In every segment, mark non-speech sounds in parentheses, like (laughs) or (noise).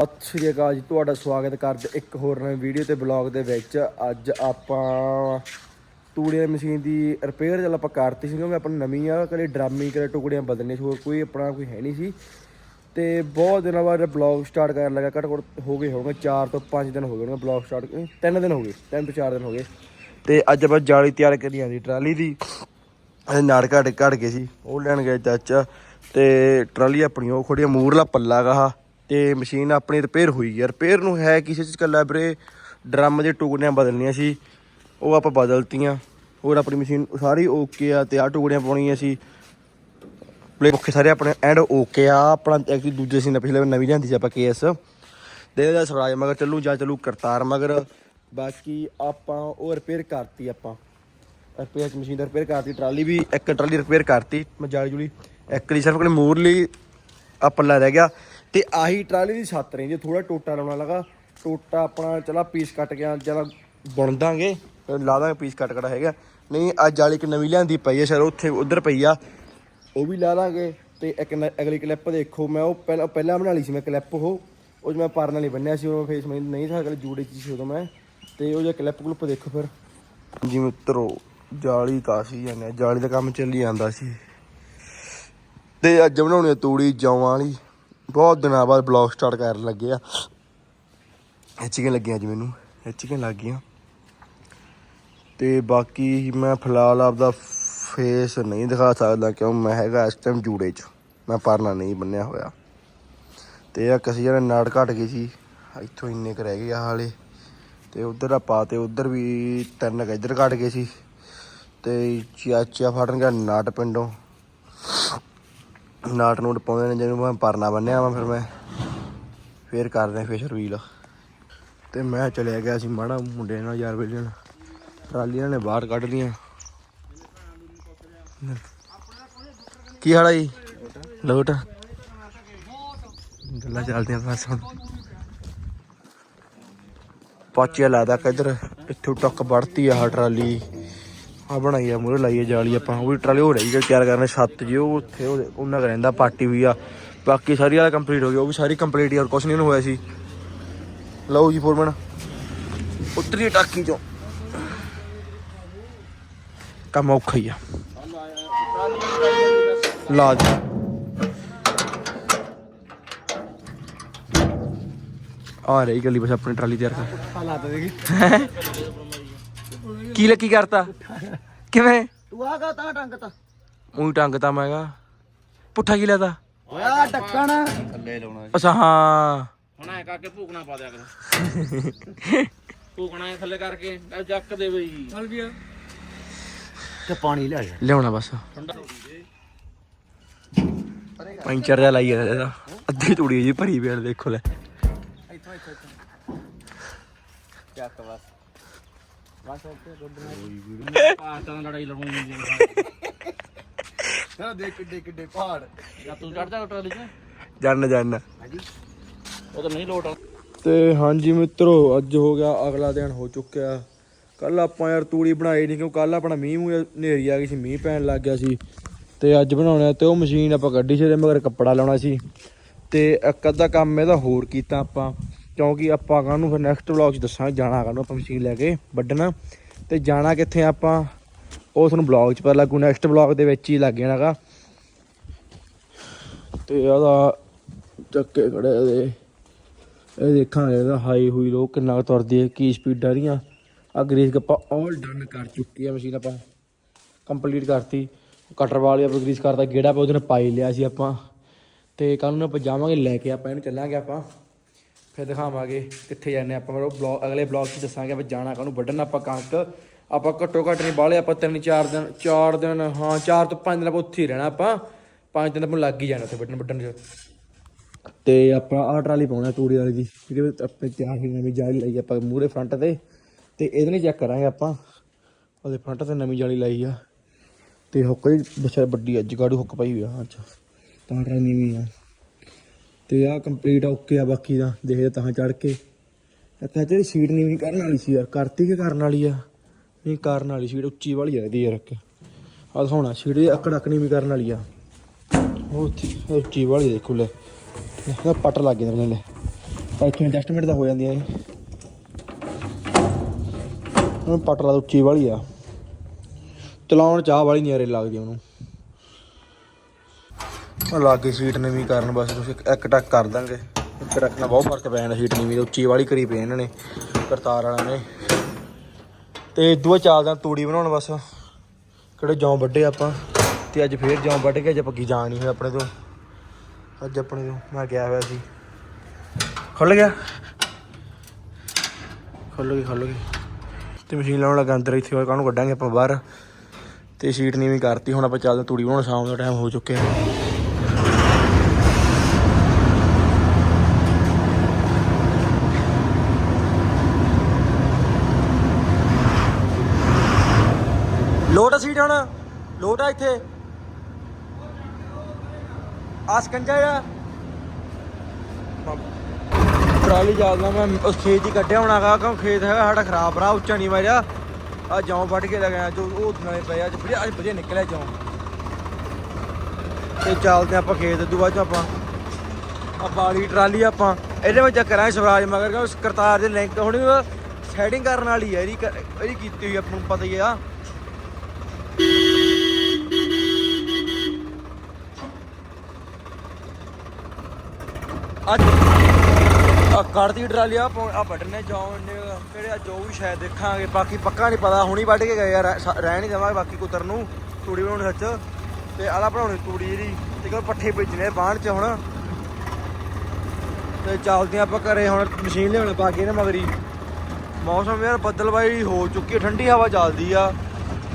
ਸਤਿ ਸ਼੍ਰੀ ਅਕਾਲ ਜੀ, ਤੁਹਾਡਾ ਸਵਾਗਤ ਕਰਦੇ ਇੱਕ ਹੋਰ ਨਵੀਂ ਵੀਡੀਓ ਤੇ ਬਲੌਗ ਦੇ ਵਿੱਚ। ਅੱਜ ਆਪਾਂ ਤੂੜੀਆਂ ਮਸ਼ੀਨ ਦੀ ਰਿਪੇਅਰ ਚੱਲ ਆਪਾਂ ਕਰਤੀ ਸੀ, ਕਿਉਂਕਿ ਆਪਾਂ ਨੂੰ ਨਵੀਂ ਆ, ਕਦੇ ਡਰਾਮੀ, ਕਦੇ ਟੁਕੜੀਆਂ ਬਦਲਣੇ ਸੀ, ਹੋਰ ਕੋਈ ਆਪਣਾ ਕੋਈ ਹੈ ਨਹੀਂ ਸੀ। ਤੇ ਬਹੁਤ ਦਿਨਾਂ ਬਾਅਦ ਬਲੌਗ ਸਟਾਰਟ ਕਰਨ ਲੱਗਾ, ਘੱਟ ਘੱਟ ਹੋ ਗਏ ਹੋਣਗੇ 4 ਤੋਂ 5 ਦਿਨ ਹੋ ਗਏ ਹੋਣਗੇ ਬਲੌਗ ਸਟਾਰਟ ਤਿੰਨ ਦਿਨ ਹੋ ਗਏ, ਤਿੰਨ ਤੋਂ 4 ਦਿਨ ਹੋ ਗਏ। ਤੇ ਅੱਜ ਆਪਾਂ ਜਾਲੀ ਤਿਆਰ ਕਰੀ ਆਂਦੀ ਟਰਾਲੀ ਦੀ। ਨਾੜ ਘੜ ਘੜ ਗਏ ਸੀ, ਉਹ ਲੈਣ ਗਏ ਚਾਚਾ, ਤੇ ਟਰਾਲੀ ਆਪਣੀ, ਉਹ ਖੋੜੀਆਂ ਮੂਰਲਾ ਪੱਲਾ ਗਾ ਤੇ ਮਸ਼ੀਨ ਆਪਣੀ ਰਿਪੇਅਰ ਹੋਈ ਹੈ ਰਿਪੇਅਰ ਨੂੰ ਹੈ ਕਿਸੇ ਚੀਜ਼ ਕੱਲਾ ਵੀਰੇ ਡਰਮ ਦੇ ਟੁਕੜਿਆਂ ਬਦਲਣੀਆਂ ਸੀ, ਉਹ ਆਪਾਂ ਬਦਲਤੀਆਂ। ਹੋਰ ਆਪਣੀ ਮਸ਼ੀਨ ਸਾਰੀ ਓਕੇ ਆ ਤੇ ਆ ਟੁਕੜੀਆਂ ਪਾਉਣੀਆਂ ਸੀ। ਪਲੇ ਮੁੱਖੇ ਸਾਰੇ ਆਪਣੇ ਐਂਡ ਓਕੇ ਆ। ਆਪਣਾ ਐਕਚੁਅਲੀ ਦੂਜੇ ਸੀ ਨਾ ਪਿਛਲੇ ਵਾਰ ਨਵੀਂ ਲਿਆਂਦੀ ਸੀ ਆਪਾਂ ਕੇਸ ਦੇ ਇਹਦਾ ਸਵਰਾਜ ਮਗਰ, ਚੱਲੂ ਜਾਂ, ਚੱਲੂ ਕਰਤਾਰ ਮਗਰ। ਬਾਕੀ ਆਪਾਂ ਉਹ ਰਿਪੇਅਰ ਕਰਤੀ ਆਪਾਂ। ਰਿਪੇਅਰ ਮਸ਼ੀਨ ਦਾ ਰਿਪੇਅਰ ਕਰਤੀ, ਟਰਾਲੀ ਵੀ, ਇੱਕ ਟਰਾਲੀ ਰਿਪੇਅਰ ਕਰਤੀ ਮਜਾਲੀ ਜੁਲੀ ਇੱਕ ਦੀ ਸਿਰਫ ਆਪਣੇ ਮੂਰਲੀ ਆ ਪੱਲਾ ਰਹਿ ਗਿਆ। ਤੇ ਆਹੀ ਟਰਾਲੀ ਦੀ ਛੱਤ ਰਹੀ, ਜੇ ਥੋੜਾ ਟੋਟਾ ਲਾਉਣਾ ਲਗਾ, ਟੋਟਾ ਆਪਣਾ ਚਲਾ ਪੀਸ ਕੱਟ ਗਿਆ, ਚਲਾ ਬੁਣ ਦਾਂਗੇ ਲਾ ਦਾਂਗੇ ਪੀਸ ਕੱਟ ਕੜਾ ਹੈਗਾ। ਨਹੀਂ, ਅੱਜ ਵਾਲੀ ਇੱਕ ਨਵੀਂ ਲਿਆਂਦੀ ਪਈ ਹੈ ਸ਼ਾਇਦ ਉੱਥੇ ਉਧਰ ਪਈ ਆ, ਉਹ ਵੀ ਲਾ ਦਾਂਗੇ, ਤੇ ਇੱਕ ਅਗਲੀ ਕਲਿੱਪ ਦੇਖੋ, ਮੈਂ ਉਹ ਪਹਿਲਾਂ ਪਹਿਲਾਂ ਬਣਾ ਲਈ ਸੀ ਮੈਂ ਕਲਿੱਪ ਉਹ ਉਹ 'ਚ ਮੈਂ ਪਰਨ ਵਾਲੀ ਬੰਨਿਆ ਸੀ, ਉਹ ਫੇਸ ਮੈਨੂੰ ਨਹੀਂ ਥਾ ਅਗਲੇ ਜੂੜੇ ਚ ਸੀ ਉਦੋਂ ਮੈਂ, ਤੇ ਉਹ ਜੇ ਕਲਿੱਪ ਕਲੁੱਪ ਦੇਖੋ ਫਿਰ। ਜੀ ਮਿੱਤਰੋ, ਜਾਲੀ ਕਾਸੀ ਜਾਂਦੇ ਜਾਲੀ ਦਾ ਕੰਮ ਚੱਲੀ ਜਾਂਦਾ ਸੀ। ਤੇ ਅੱਜ ਬਣਾਉਣੀ ਆ ਤੂੜੀ ਜੌਆਂ ਵਾਲੀ। ਬਹੁਤ ਦਿਨਾਂ ਬਾਅਦ ਬਲੌਗ ਸਟਾਰਟ ਕਰਨ ਲੱਗੇ ਆ। ਇਹ ਚਿਕਨ ਲੱਗੀਆਂ ਅੱਜ ਮੈਨੂੰ। ਇਹ ਚਿਕਨ ਲੱਗ ਗਈਆਂ। ਤੇ ਬਾਕੀ ਮੈਂ ਫਿਲਹਾਲ ਆਪਦਾ ਫੇਸ ਨਹੀਂ ਦਿਖਾ ਸਕਦਾ ਕਿਉਂ, ਮੈਂ ਹੈਗਾ ਇਸ ਟਾਈਮ ਜੂੜੇ 'ਚ। ਮੈਂ ਪਰਨਾ ਨਹੀਂ ਬੰਨਿਆ ਹੋਇਆ। ਤੇ ਆ ਕਸੀ ਜਣੇ ਨਾੜ ਘਟ ਗਈ ਸੀ। ਇੱਥੋਂ ਇੰਨੇ ਕੁ ਰਹਿ ਗਏ ਆ ਹਾਲੇ। ਤੇ ਉਧਰ ਆ ਪਾ ਤੇ ਉਧਰ ਵੀ ਤਿੰਨ ਕੁ ਇੱਧਰ ਘਟ ਗਏ ਸੀ। ਤੇ ਚਾਚਾ ਫੜਨ ਗਿਆ ਨਾਟ ਪਿੰਡੋਂ। ਨਾਟ ਨੂਟ ਪਾਉਂਦੇ ਨੇ, ਜਿਹਨੂੰ ਮੈਂ ਪਰਨਾ ਬੰਨਿਆ ਵਾ, ਫਿਰ ਮੈਂ ਫੇਰ ਕਰਦੇ ਫੇਸ਼ਰ ਵੀਲ ਤੇ ਮੈਂ ਚਲਿਆ ਗਿਆ ਸੀ ਮਾੜਾ ਮੁੰਡੇ ਨਾਲ ਯਾਰ ਵੇਲੇ ਨਾਲ। ਟਰਾਲੀਆਂ ਨੇ ਬਾਹਰ ਕੱਢ ਲੀਆਂ। ਕੀ ਹਾਲ ਆ ਜੀ? ਲੋਟ। ਗੱਲਾਂ ਚੱਲਦੀਆਂ ਬਸ ਹੁਣ। ਪਾਚਿਆ ਲਾਦਾ ਕਿੱਧਰ ਇੱਥੋਂ ਟੱਕ ਵੜਤੀ ਆ ਆਹ ਟਰਾਲੀ। ਆ ਬਣਾਈ ਆ ਮੂਰੇ ਲਾਈ ਆ ਜਾਲੀ ਆਪਾਂ ਉਹ ਵੀ ਟਰਾਲੀ ਹੋ ਰਹੀ ਹੈ ਤਿਆਰ ਕਰਨਾ ਛੱਤ ਜੀ ਉਹ ਉੱਥੇ ਉਹ ਉਹਨਾਂ ਦਾ ਰਹਿੰਦਾ ਪਾਰਟੀ ਵੀ ਆ। ਬਾਕੀ ਸਾਰੀ ਵਾਲਾ ਕੰਪਲੀਟ ਹੋ ਗਿਆ ਉਹ ਵੀ ਸਾਰੀ ਕੰਪਲੀਟ ਯਾਰ ਕੁਛ ਨਹੀਂ ਉਹਨੂੰ ਹੋਇਆ ਸੀ। ਲਓ ਜੀ ਫੋਰਮਨ ਉਤਰੀ ਟਾਕੀ ਚੋਂ। ਕੰਮ ਔਖਾ ਹੀ ਆ। ਲਾ ਦੇ ਆ ਰਹੀ ਗਲੀ ਬਸ ਆਪਣੀ ਟਰਾਲੀ ਤਿਆਰ ਕਰ। ਹਾਲਾਤ ਦੇਖੀ। (laughs) ਕੀ ਲੱਗੀ ਕਰਤਾ? ਕਿਵੇਂ? ਤੂੰ ਆ ਗਾ ਤਾਂ ਟੰਗ ਤਾ। ਉਹੀ ਟੰਗਤਾ ਮੈਂਗਾ ਪੁੱਠਾ ਕੀ ਲੈਦਾ ਓਏ ਟੱਕਣ ਅੱਛਾ ਹਾਂ। ਹੁਣ ਐ ਕਰਕੇ ਭੂਕਣਾ ਪਾ ਦਿਆ ਕਰ। ਭੂਕਣਾ ਐਂ ਥੱਲੇ ਕਰਕੇ ਇਹ ਚੱਕ ਦੇ ਬਈ। ਚੱਲ ਗਿਆ ਤੇ ਪਾਣੀ ਲਿਆ ਜਾ। ਲਿਆਉਣਾ ਬਸ। ਪੈਂਚਰ ਜਿਹਾ ਲਾਈ ਜਾਂਦਾ ਇਹਦਾ। ਅੱਧੀ ਤੂੜੀ ਜੀ ਭਰੀ ਪਈ ਆ ਦੇਖੋ ਲੈ। ਇੱਥੋਂ ਇੱਥੋਂ ਇੱਥੋਂ। ਚੱਕ ਬਸ। ਬਸ ਓਕੇ ਗੁੱਡ ਪਾਸਟਾਂ (laughs) ਨਾਲ ਲੜਾਈ ਲੜੂੰ ਨਹੀਂ ਨਾ ਦੇਖ ਕਿੱਡੇ ਕਿੱਡੇ ਪਹਾੜ। ਜਾਂ ਤੂੰ ਚੜ ਜਾ ਟਰਾਲੀ 'ਚ? ਜਾਣ ਜਾਣ ਉਹ ਤਾਂ ਨਹੀਂ ਲੋਟ ਆ। ਤੇ ਹਾਂਜੀ ਮਿੱਤਰੋ ਅੱਜ ਹੋ ਗਿਆ ਅਗਲਾ ਦਿਨ ਹੋ ਚੁੱਕਿਆ। ਕੱਲ ਆਪਾਂ ਯਾਰ ਤੂੜੀ ਬਣਾਈ ਨਹੀਂ ਕਿਉਂ ਕੱਲ ਆਪਣਾ ਮੀਂਹ ਮੂੰਹ ਹਨੇਰੀ ਆ ਗਈ ਸੀ ਮੀਂਹ ਪੈਣ ਲੱਗ ਗਿਆ ਸੀ। ਤੇ ਅੱਜ ਬਣਾਉਣਾ ਤੇ ਉਹ ਮਸ਼ੀਨ ਆਪਾਂ ਕੱਢੀ ਸੀ ਤੇ ਮਗਰ ਕੱਪੜਾ ਲਾਉਣਾ ਸੀ। ਤੇ ਇੱਕ ਅੱਧਾ ਕੰਮ ਇਹਦਾ ਹੋਰ ਕੀਤਾ ਆਪਾਂ। ਕਿਉਂਕਿ ਆਪਾਂ ਕਾਹਨੂੰ ਫਿਰ ਨੈਕਸਟ ਵਲੌਗ 'ਚ ਦੱਸਾਂਗੇ ਜਾਣਾ ਕਾਹਨੂੰ ਆਪਾਂ ਮਸ਼ੀਨ ਲੈ ਕੇ ਵੱਢਣਾ ਤੇ ਜਾਣਾ ਕਿੱਥੇ ਆਪਾਂ, ਉਹ ਤੁਹਾਨੂੰ ਵਲੌਗ 'ਚ ਪਤਾ ਲੱਗੂ ਨੈਕਸਟ ਵਲੌਗ ਦੇ ਵਿੱਚ ਹੀ ਲੱਗ ਜਾਣਾਗਾ ਤੇ ਇਹਦਾ ਚੱਕੇ ਖੜੇ ਇਹਦੇ। ਇਹ ਦੇਖਾਂਗੇ ਇਹਦਾ ਹਾਈ ਹੋਈ ਲੋ ਕਿੰਨਾ ਕੁ ਤੁਰਦੀ ਹੈ, ਕੀ ਸਪੀਡਾਂ ਦੀਆਂ ਆ ਗ੍ਰੀਸ ਆਪਾਂ ਆਲ ਡਨ ਕਰ ਚੁੱਕੀ ਆ ਮਸ਼ੀਨ ਆਪਾਂ। ਕੰਪਲੀਟ ਕਰਤੀ। ਕਟਰ ਵਾਲੀ ਆਪਾਂ ਗ੍ਰੀਸ ਕਰਤਾ, ਗੇੜਾ ਪਾ ਉਹਦੇ ਨਾਲ ਪਾਈ ਲਿਆ ਸੀ ਆਪਾਂ। ਤੇ ਕੱਲ ਨੂੰ ਆਪਾਂ ਜਾਵਾਂਗੇ, ਲੈ ਕੇ ਆਪਾਂ ਇਹਨੂੰ ਚੱਲਾਂਗੇ ਆਪਾਂ। ਫਿਰ ਦਿਖਾਵਾਂਗੇ ਕਿੱਥੇ ਜਾਂਦੇ ਆਪਾਂ। ਫਿਰ ਉਹ ਬਲੌਗ ਅਗਲੇ ਬਲੌਗ 'ਚ ਦੱਸਾਂਗੇ ਆਪਾਂ ਜਾਣਾ ਕਾਹਨੂੰ, ਵੱਢਣਾ ਆਪਾਂ ਕਣਕ। ਆਪਾਂ ਘੱਟੋ ਘੱਟ ਨਹੀਂ ਬਾਹਲੇ, ਆਪਾਂ ਤਿੰਨ ਚਾਰ ਦਿਨ ਚਾਰ ਦਿਨ, ਹਾਂ, ਚਾਰ ਤੋਂ ਪੰਜ ਦਿਨ ਆਪਾਂ ਉੱਥੇ ਹੀ ਰਹਿਣਾ ਆਪਾਂ। ਪੰਜ ਦਿਨ ਆਪਾਂ ਲੱਗ ਹੀ ਜਾਣਾ ਉੱਥੇ ਵੱਢਣ ਵੱਢਣ 'ਚ ਤੇ ਆਪਾਂ ਆਹ ਟਰਾਲੀ ਪਾਉਣਾ ਤੂੜੀ ਵਾਲੀ ਦੀ। ਜਿਹੜੇ ਆਪਣੇ ਤਿਆਰ ਹੋਈ ਨਵੀਂ ਜਾਲੀ ਲਾਈ ਆਪਾਂ ਮੂਰੇ ਫਰੰਟ ਤੇ। ਤੇ ਇਹਦੇ ਨਾਲ ਚੈੱਕ ਕਰਾਂਗੇ ਆਪਾਂ। ਉਹਦੇ ਫਰੰਟ ਤੇ ਨਵੀਂ ਜਾਲੀ ਲਾਈ ਆ। ਤੇ ਹੁੱਕ ਦੀ ਵੱਡੀ ਅੱਜ ਗਾੜੂ ਹੁੱਕ ਪਈ ਹੋਈ ਆ ਅੱਛਾ। ਤਾਂ ਟਰਾਲੀ ਵੀ ਆ। ਤੇ ਆ ਕੰਪਲੀਟ ਓਕੇ ਆ ਬਾਕੀ ਦਾ, ਦੇਖਦੇ ਤਾਂ ਚੜ ਕੇ। ਇੱਥੇ ਜਿਹੜੀ ਸੀਟ ਨਹੀਂ ਕਰਨ ਵਾਲੀ ਸੀ ਯਾਰ, ਕਰਤੀ ਕਿ ਕਰਨ ਵਾਲੀ ਆ? ਨਹੀਂ, ਕਰਨ ਵਾਲੀ ਸੀਟ ਉੱਚੀ ਵਾਲੀ ਆ ਇਹਦੀ ਯਾਰ ਇੱਕ। ਆ ਦਿਖਾਉਣਾ ਸੀਟ ਦੀ ਅਕੜ ਅਕਣੀ ਵੀ ਕਰਨ ਵਾਲੀ ਆ। ਉਹ ਉੱਚੀ- ਉੱਚੀ ਵਾਲੀ ਦੇਖੋ ਲੈ। ਇਹਦਾ ਪੱਟ ਲੱਗ ਗਿਆ ਨੇ ਇੱਥੋਂ ਐਡਜਸਟਮੈਂਟ ਤਾਂ ਹੋ ਜਾਂਦੀਆਂ ਇਹ। ਹੁਣ ਪਟਲਾ ਤਾਂ ਉੱਚੀ ਵਾਲੀ ਆ। ਚਲਾਉਣ ਚਾਹ ਵਾਲੀ ਨਹੀਂ ਯਾਰੇ ਲੱਗਦੀ ਉਹਨੂੰ। ਲਾਗੇ ਸੀਟ ਨਵੀਂ ਕਰਨ, ਬਸ ਤੁਸੀਂ ਇੱਕ- ਟੱਕ ਕਰ ਦਾਂਗੇ। ਇੱਕ ਟੱਕ ਨਾਲ ਬਹੁਤ ਫ਼ਰਕ ਪੈ ਜਾਂਦਾ ਸੀਟ ਨਵੀਂ ਤੇ ਉੱਚੀ ਵਾਲੀ ਕਰੀ ਪਈ ਇਹਨਾਂ ਨੇ, ਕਰਤਾਰ ਵਾਲਿਆਂ ਨੇ। ਤੇ ਦੂਆ ਚੱਲਦਾ ਤੂੜੀ ਬਣਾਉਣ, ਬਸ। ਕਿਹੜੇ ਜੌਂ ਵੱਡੇ ਆਪਾਂ, ਤੇ ਅੱਜ ਫੇਰ ਜੌਂ ਵੱਢ ਕੇ ਅੱਜ ਪੱਕੀ ਜਾਣ ਨਹੀਂ ਹੋਈ ਆਪਣੇ ਤੋਂ। ਅੱਜ ਆਪਣੇ ਤੋਂ, ਮੈਂ ਗਿਆ ਹੋਇਆ ਸੀ। ਖੁੱਲ ਗਿਆ? ਖੁੱਲ ਗਈ ਖੁੱਲ ਗਈ। ਤੇ ਮਸ਼ੀਨ ਲਾਉਣ ਲੱਗਾ ਅੰਦਰ, ਇੱਥੇ ਕਾਹਨੂੰ ਕੱਢਾਂਗੇ ਆਪਾਂ ਬਾਹਰ। ਤੇ ਸ਼ੀਟ ਨੀਵੀਂ ਕਰਤੀ, ਹੁਣ ਆਪਾਂ ਚੱਲਦੇ ਤੂੜੀ ਬਣਾਉਣ, ਸ਼ਾਮ ਦਾ ਟਾਈਮ ਹੋ ਚੁੱਕਿਆ। ਸੀਟ ਹੁਣ, ਲੋਟ ਆ ਇੱਥੇ। ਆ ਸਕੰਜਾ ਆ ਟਰਾਲੀ ਜਾਂਦਾ ਮੈਂ ਉਸ ਖੇਤ ਹੀ ਕੱਢਿਆ ਹੋਣਾ ਕਿਉਂ ਖੇਤ ਹੈਗਾ, ਸਾਡਾ ਖਰਾਬ ਰਾ ਉੱਚਾ ਨਹੀਂ ਮਾਰਿਆ। ਆ ਜੌਂ ਵੱਢ ਕੇ ਲਗਾਇਆ ਜੋ ਉਹ ਨਾਲੇ ਪਿਆ ਅੱਜ ਵਧੀਆ ਅੱਜ ਵਧੀਆ ਨਿਕਲਿਆ ਜੌਂ। ਤੇ ਚੱਲਦੇ ਆਪਾਂ ਖੇਤ ਤੋਂ ਬਾਅਦ ਚ ਆਪਾਂ। ਆ ਬਾਲੀ ਟਰਾਲੀ ਆਪਾਂ। ਇਹਦੇ ਵਿੱਚ ਕਰਾਂਗੇ ਸਵਰਾਜ, ਮਗਰ ਕਿ ਕਰਤਾਰ ਦੇ ਲਿੰਕ ਹੁਣ ਸੈਟਿੰਗ ਕਰਨ ਵਾਲੀ ਹੈ ਇਹਦੀ ਇਹਦੀ ਕੀਤੀ ਹੋਈ ਆਪਾਂ ਨੂੰ ਪਤਾ ਹੀ ਆ। ਅੱਜ ਆ ਕੱਢਦੀ ਟਰਾਲੀ ਆ ਆ ਵੱਢਣੇ ਜਾਉਣ ਕਿਹੜੇ ਆ, ਜੋ ਵੀ ਸ਼ਾਇਦ ਦੇਖਾਂਗੇ, ਬਾਕੀ ਪੱਕਾ ਨਹੀਂ ਪਤਾ, ਹੁਣੀ ਵੱਢ ਕੇ ਗਏ ਆ, ਰਹਿ ਸ- ਨਹੀਂ ਦੇਵਾਂਗੇ ਬਾਕੀ ਕੁਤਰ ਨੂੰ, ਤੂੜੀ ਬਣਾਉਣੀ ਸੱਚ। ਤੇ ਆਲਾ ਬਣਾਉਣੀ ਤੂੜੀ ਜਿਹੜੀ ਤੇ ਕੋਈ ਪੱਠੇ ਭੇਜਣੇ ਬਾਣ ਚ ਹੁਣ। ਤੇ ਚੱਲਦੇ ਆਪਾਂ ਘਰੇ, ਹੁਣ ਮਸ਼ੀਨ ਲਿਆਉਣੇ ਪਾ ਕੇ ਨਾ ਮਗਰੀ। ਮੌਸਮ ਯਾਰ ਬੱਦਲਬਾਈ ਹੋ ਚੁੱਕੀ ਹੈ ਠੰਡੀ ਹਵਾ ਚੱਲਦੀ ਆ।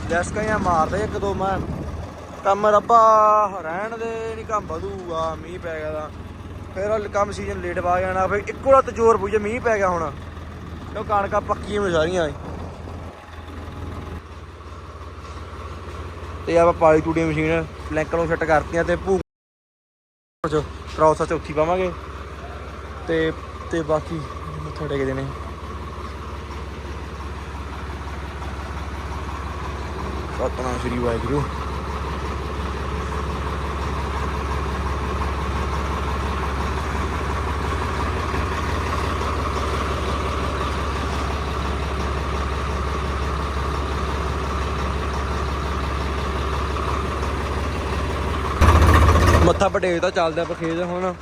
ਡੈਸਕਾਂ ਜਾਂ ਮਾਰਦੇ ਇੱਕ ਦੋ, ਮੈਂ ਕੰਮ ਰੱਬਾ, ਰਹਿਣ ਦੇ ਨਹੀਂ ਕੰਮ ਵਧੂਗਾ, ਮੀਂਹ ਪੈ ਗਿਆ ਤਾਂ। ਫਿਰ ਉਹ ਕੰਮ ਸੀਜ਼ਨ ਲੇਟ ਪਾ ਜਾਣਾ, ਫਿਰ ਇੱਕੋ ਲੱਤ ਜ਼ੋਰ ਪੂਜੇ ਮੀਂਹ ਪੈ ਗਿਆ ਹੁਣ। ਕਿਉਂ ਕਣਕਾਂ ਪੱਕੀਆਂ ਹੋ ਸਾਰੀਆਂ। ਤੇ ਆਪਾਂ ਪਾਲੀ ਤੂੜੀ ਮਸ਼ੀਨ ਲੈਂਕ ਨੂੰ ਫਿੱਟ ਕਰਤੀਆਂ ਤੇ ਭੂ ਕ੍ਰੋਸ ਚੌਥੀ ਪਾਵਾਂਗੇ। ਤੇ ਤੇ ਬਾਕੀ ਮੱਥਾ ਟੇਕਦੇ ਨੇ ਸਤਨਾਮ ਸ੍ਰੀ ਵਾਹਿਗੁਰੂ। ਮੱਥਾ ਪਟੇਕ ਤਾਂ ਚੱਲਦਾ ਆਪਾਂ ਹੁਣ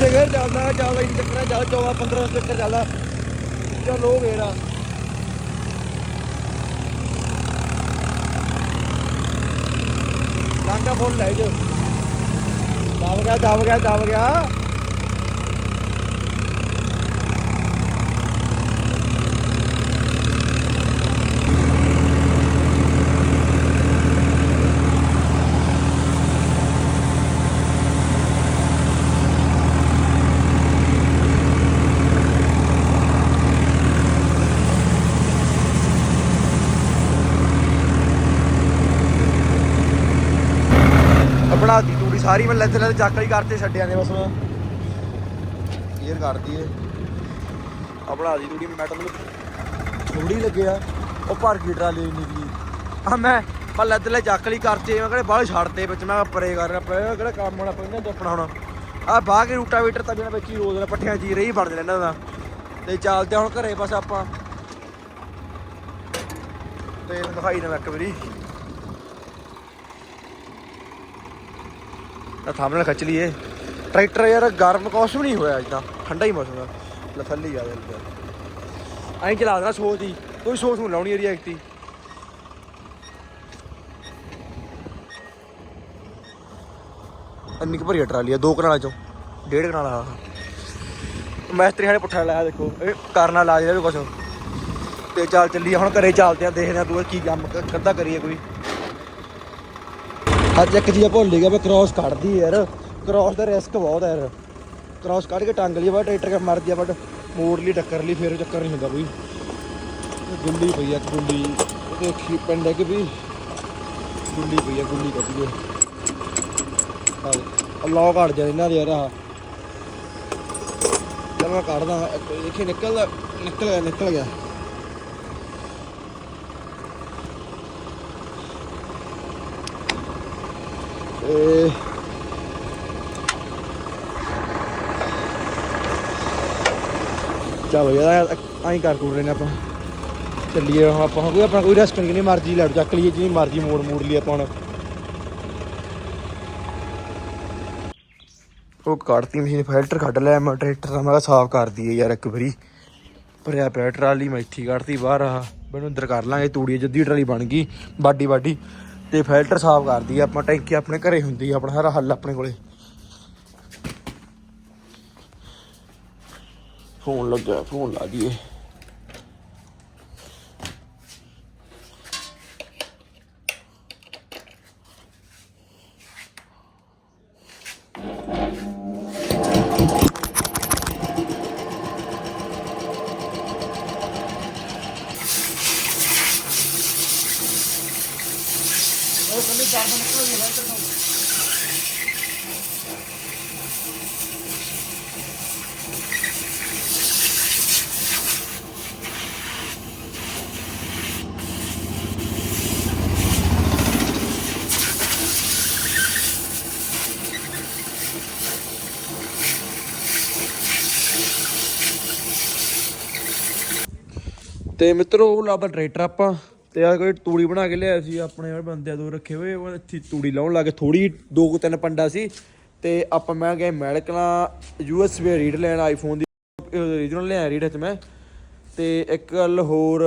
ਦੂਜੇ ਘਰ ਚੱਲਦਾ ਚੱਲਦਾ ਇੰਜ ਚੱਕਰਾਂ ਚੱਲ 14 15 ਚੱਕਰ ਚੱਲਦਾ। ਚਲੋ ਵੇਰਾ ਲਾਂਗਾ ਫੁੱਲ ਲੈ ਜੋ ਦਬ ਗਿਆ ਦਬ ਗਿਆ ਦਬ ਗਿਆ ਆਪਣਾ ਦੀ ਤੂੜੀ ਸਾਰੀ ਮੈਂ ਲੈਤੇ ਲੈਤੇ ਚੱਕ ਲਈ ਕਰਤੇ ਛੱਡਿਆ ਨੇ ਬਸ ਮੈਂ ਕਲੀਅਰ ਕਰਦੀ ਏ ਆਪਣਾ ਦੀ ਤੂੜੀ ਮੈਟਲ ਥੋੜੀ ਲੱਗਿਆ ਉਹ ਭਰ ਗਈ ਟਰਾਲੀ ਨਿਕਲੀ ਆ ਮੈਂ ਮੈਂ ਲੈਤੇ ਲੈ ਚੱਕ ਲਈ ਕਰਤੇ ਮੈਂ ਕਿਹੜੇ ਬਾਹਲੇ ਛੱਡਤੇ ਵਿੱਚ, ਮੈਂ ਪਰੇ ਕਰ ਪਿਆ ਕਿਹੜਾ ਕੰਮ ਹੋਣਾ ਪੈਂਦਾ ਤੇ ਆਪਣਾ ਹੁਣ। ਆ ਬਾਹ ਕੇ ਰੂਟਾਵੀਟਰ ਤਾਂ ਬਿਨਾਂ ਵਿੱਚ ਹੀ ਰੋਜ਼ ਦਾ ਪੱਠਿਆਂ ਜੀ ਰਹੀ ਬਣ ਜਾਂਦਾ ਇਹਨਾਂ ਦਾ। ਤੇ ਚੱਲਦੇ ਹੁਣ ਘਰੇ ਬਸ ਆਪਾਂ। ਤੇ ਦਿਖਾਈ ਨਾ ਮੈਂ ਇੱਕ ਵਾਰੀ। ਤਾਂ ਥੰਬਨੇਲ ਖਿੱਚ ਲਈਏ। ਟਰੈਕਟਰ ਯਾਰ, ਗਰਮ ਕੁਛ ਵੀ ਨਹੀਂ ਹੋਇਆ ਇਦਾਂ ਠੰਡਾ ਹੀ ਮੌਸਮ ਆ। ਲਥੱਲੀ ਆ ਜਾਂਦਾ ਐਂ ਚਲਾ ਦੇਣਾ ਸੋਚ ਦੀ। ਕੋਈ ਸੋਚ ਨੂੰ ਲਾਉਣੀ ਏਰੀ ਐਕਟੀ ਇੰਨੀ ਕੁ ਭਰੀ ਆ ਟਰਾਲੀ ਆ, ਦੋ ਕਨਾਲਾਂ ਚੋਂ। ਡੇਢ ਕਨਾਲ ਆ। ਮੈਸਤਰੀ ਹਾਲੇ ਪੁੱਠਾ ਲਾਇਆ, ਦੇਖੋ। ਇਹ ਕਰਨਾ ਲਾ ਜਿਹੜਾ ਵੀ ਕੁਛ। ਤੇ ਚੱਲ ਚੱਲੀਏ, ਹੁਣ ਘਰੇ ਚੱਲਦੇ ਆ, ਦੇਖਦੇ ਆ ਤੂੰ ਕੀ ਕੰਮ ਕ- ਕੱਦਾ ਕਰੀਏ ਕੋਈ। ਅੱਜ ਇੱਕ ਚੀਜ਼ ਭੁੱਲ ਗਿਆ ਵੀ ਕ੍ਰਾਸ ਕੱਢਦੀ ਯਾਰ। ਕ੍ਰਾਸ ਦਾ ਰਿਸਕ ਬਹੁਤ ਹੈ ਯਾਰ। ਕ੍ਰਾਸ ਕੱਢ ਕੇ ਟੰਗ ਲਈ ਬਾ ਟਰੈਕਟਰ ਕੇ ਮਰ ਗਿਆ ਬਟ ਮੋੜ ਲਈ, ਟੱਕਰ ਲਈ, ਫਿਰ ਚੱਕਰ ਨਹੀਂ ਹੁੰਦਾ ਕੋਈ। ਇਹ ਗੁੱਲੀ ਪਈ ਆ ਗੁੱਲੀ। ਉਹ ਦੇਖੀ ਪਿੰਡ ਹੈ ਕਿ ਵੀ? ਗੁੱਲੀ ਪਈ ਆ, ਗੁੱਲੀ ਕੱਢੀਏ ਆਹ ਲੌਕ ਹਟ ਜਾ ਇਹਨਾਂ ਦੇ ਯਾਰ ਆਹ। ਚਲ ਮੈਂ ਕੱਢਦਾ ਦੇਖੀ ਨਿਕਲ ਨਿਕਲ ਗਿਆ ਨਿਕਲ ਗਿਆ। ਇਹ ਚਲੋ ਯਾਰ, ਐਂ ਕਰ ਕੁਰ ਲੈਨੇ ਆਪਾਂ। ਚੱਲੀਏ ਆਪਾਂ ਕੋਈ ਆਪਣਾ ਕੋਈ ਰੈਸਟ ਨਹੀਂ ਮਰਜ਼ੀ ਲੈ ਚੱਕ ਲਈਏ, ਜਿੰਨੀ ਮਰਜ਼ੀ ਮੋੜ ਮੋੜ ਲਈ ਆਪਾਂ ਹੁਣ। ਉਹ ਕੱਢਤੀ ਮਸ਼ੀਨ ਫਿਲਟਰ ਕੱਢ ਲਿਆ, ਮੈਂ ਟਰੈਕਟਰ ਦਾ, ਮੈਂ ਕਿਹਾ ਸਾਫ਼ ਕਰ ਦਈਏ ਯਾਰ ਇੱਕ ਵਾਰੀ। ਭਰਿਆ ਪਿਆ ਟਰਾਲੀ, ਮੈਂ ਇੱਥੇ ਕੱਢਤੀ ਬਾਹਰ ਆ ਮੈਨੂੰ ਅੰਦਰ ਕਰ ਲਾਂਗੇ, ਤੂੜੀ ਜੱਦੀ ਟਰਾਲੀ ਬਣ ਗਈ ਬਾਡੀ ਬਾਡੀ ਤੇ ਫਿਲਟਰ ਸਾਫ਼ ਕਰਦੀ ਦਈਏ ਆਪਾਂ ਟੈਂਕੀ ਆਪਣੇ ਘਰੇ ਹੁੰਦੀ ਆ, ਆਪਣਾ ਸਾਰਾ ਹੱਲ ਆਪਣੇ ਕੋਲੇ। ਫੋਨ ਲੱਗਿਆ, ਫੋਨ ਲਾ ਦਈਏ। ਤੇ ਮਿੱਤਰੋ, ਉਹ ਲਾਦਾ ਟਰੈਕਟਰ ਆਪਾਂ ਤੇ ਆ ਕੋਈ ਤੂੜੀ ਬਣਾ ਕੇ ਲਿਆਇਆ ਸੀ, ਆਪਣੇ ਵਾਲੇ ਬੰਦਿਆਂ ਦੋ ਰੱਖੇ ਹੋਏ। ਉਹ ਇੱਥੇ ਤੂੜੀ ਲਾਉਣ ਲੱਗੇ ਥੋੜੀ ਦੋ ਕੁ ਤਿੰਨ ਪੰਡਾ ਸੀ। ਤੇ ਆਪਾਂ ਮੈਂ ਗਏ ਮੈਡਕਲਾ ਯੂਐਸਬੀ ਰੀਡ ਲੈਣ ਆਈਫੋਨ ਦੀ ਰੀਜਨਲ ਲਿਆ ਰੀਡ ਚ ਮੈਂ। ਤੇ ਇੱਕ ਗੱਲ ਹੋਰ,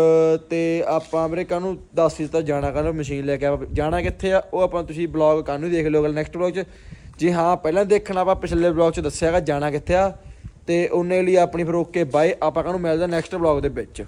ਤੇ ਆਪਾਂ ਵੀਰੇ ਕਾਹਨੂੰ ਦੱਸ ਦਿੱਤਾ ਜਾਣਾ ਕਾਹਨੂੰ ਮਸ਼ੀਨ ਲੈ ਕੇ ਆਪਾਂ ਜਾਣਾ ਕਿੱਥੇ ਆ, ਉਹ ਆਪਾਂ ਤੁਸੀਂ ਬਲੌਗ ਕਾਹਨੂੰ ਦੇਖ ਲਿਓ ਅਗਲੇ ਨੈਕਸਟ ਬਲੌਗ 'ਚ। ਜੇ ਹਾਂ, ਪਹਿਲਾਂ ਦੇਖਣਾ, ਆਪਾਂ ਪਿਛਲੇ ਬਲੌਗ 'ਚ ਦੱਸਿਆਗਾ ਜਾਣਾ ਕਿੱਥੇ ਆ। ਤੇ ਉਹਨੇ ਲਈ ਆਪਣੀ ਫਿਰ ਓਕੇ ਬਾਏ ਆਪਾਂ ਕਾਹਨੂੰ ਮਿਲਦਾ ਨੈਕਸਟ ਬਲੌਗ ਦੇ ਵਿੱਚ।